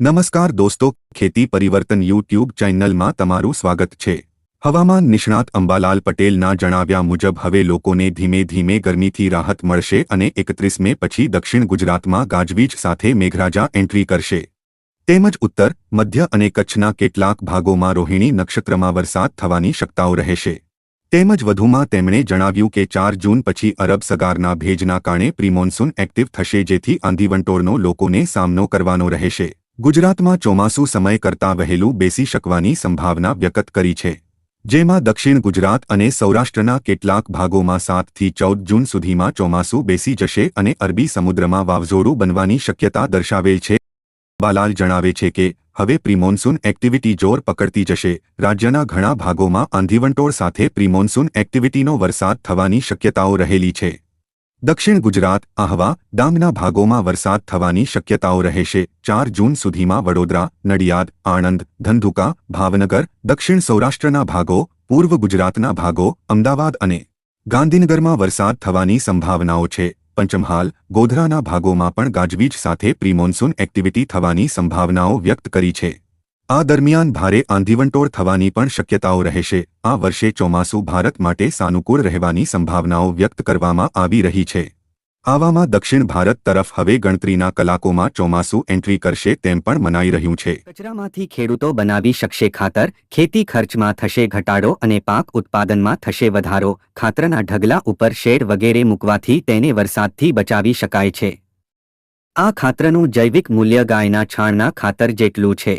નમસ્કાર દોસ્તો, ખેતી પરિવર્તન યુટ્યુબ ચેનલમાં તમારું સ્વાગત છે. હવામાન નિષ્ણાત અંબાલાલ પટેલના જણાવ્યા મુજબ હવે લોકોને ધીમે ધીમે ગરમીથી રાહત મળશે અને એકત્રીસ મે પછી દક્ષિણ ગુજરાતમાં ગાજવીજ સાથે મેઘરાજા એન્ટ્રી કરશે. તેમજ ઉત્તર, મધ્ય અને કચ્છના કેટલાક ભાગોમાં રોહિણી નક્ષત્રમાં વરસાદ થવાની શક્યતાઓ રહેશે. તેમજ વધુમાં તેમણે જણાવ્યું કે ચાર જૂન પછી અરબ સગારના ભેજના કારણે પ્રિમોન્સૂન એક્ટિવ થશે જેથી આંધીવંટોળનો લોકોને સામનો કરવાનો રહેશે. ગુજરાતમાં ચોમાસું સમય કરતાં વહેલું બેસી શકવાની સંભાવના વ્યક્ત કરી છે. જેમાં દક્ષિણ ગુજરાત અને સૌરાષ્ટ્રના કેટલાક ભાગોમાં સાતથી ચૌદ જૂન સુધીમાં ચોમાસું બેસી જશે અને અરબી સમુદ્રમાં વાવઝોડું બનવાની શક્યતા દર્શાવેલ છે. બાલાલ જણાવે છે કે, હવે પ્રિમોન્સૂન એક્ટિવિટી જોર પકડતી જશે. રાજ્યના ઘણા ભાગોમાં આંધીવંટોળ સાથે પ્રિમોન્સૂન એક્ટિવિટીનો વરસાદ થવાની શક્યતાઓ રહેલી છે. દક્ષિણ ગુજરાત, આહવા, ડાંગના ભાગોમાં વરસાદ થવાની શક્યતાઓ રહેશે ચાર જૂન સુધીમાં વડોદરા, નડિયાદ, આણંદ, ધંધુકા, ભાવનગર, દક્ષિણ સૌરાષ્ટ્રના ભાગો, પૂર્વ ગુજરાતના ભાગો, અમદાવાદ અને ગાંધીનગરમાં વરસાદ થવાની સંભાવનાઓ છે. પંચમહાલ, ગોધરાના ભાગોમાં પણ ગાજવીજ સાથે પ્રિમોન્સૂન એક્ટિવિટી થવાની સંભાવનાઓ વ્યક્ત કરી છે. આ દરમિયાન ભારે આંધીવંટોળ થવાની પણ શક્યતાઓ રહેશે. આ વર્ષે ચોમાસું ભારત માટે સાનુકૂળ રહેવાની સંભાવનાઓ વ્યક્ત કરવામાં આવી રહી છે. આવામાં દક્ષિણ ભારત તરફ હવે ગણતરીના કલાકોમાં ચોમાસું એન્ટ્રી કરશે તેમ પણ મનાઈ રહ્યું છે. કચરામાંથી ખેડૂતો બનાવી શકશે ખાતર, ખેતી ખર્ચમાં થશે ઘટાડો અને પાક ઉત્પાદનમાં થશે વધારો. ખાતરના ઢગલા ઉપર શેડ વગેરે મૂકવાથી તેને વરસાદથી બચાવી શકાય છે. આ ખાતરનું જૈવિક મૂલ્ય ગાયના છાણના ખાતર જેટલું છે.